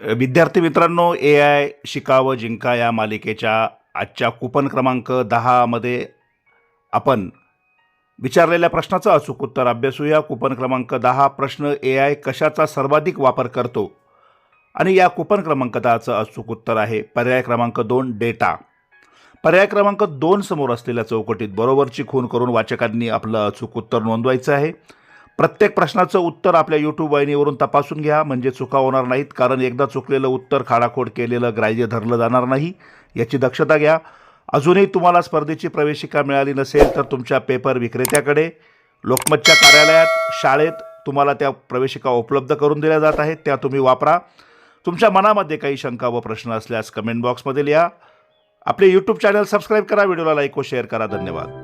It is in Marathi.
विद्यार्थी मित्रांनो ए आय शिकावं जिंका या मालिकेच्या आजच्या कुपन क्रमांक दहामध्ये आपण विचारलेल्या प्रश्नाचं अचूक उत्तर अभ्यासूया. कुपन क्रमांक दहा प्रश्न ए आय कशाचा सर्वाधिक वापर करतो? आणि या कुपन क्रमांक दहाचं अचूक उत्तर आहे. पर्याय क्रमांक दोन डेटा. पर्याय क्रमांक दोन समोर असलेल्या चौकटीत बरोबरची खून करून वाचकांनी आपलं अचूक उत्तर नोंदवायचं आहे. प्रत्येक प्रश्नाचं उत्तर आपल्या यूट्यूब वाहिनीवरून तपासून घ्या. म्हणजे चुका होणार नाहीत कारण एकदा चुकलेलं उत्तर खाडाखोड केलेलं ग्राह्य धरलं जाणार नाही याची दक्षता घ्या. अजूनही तुम्हाला स्पर्धेची प्रवेशिका मिळाली नसेल तर तुमच्या पेपर विक्रेत्याकडे लोकमतच्या कार्यालयात शाळेत तुम्हाला त्या प्रवेशिका उपलब्ध करून दिल्या जात आहेत. त्या तुम्ही वापरा. तुमच्या मनामध्ये काही शंका व प्रश्न असल्यास कमेंट बॉक्समध्ये लिहा. आपले यूट्यूब चॅनल सबस्क्राईब करा व्हिडिओला लाईक व शेअर करा. धन्यवाद.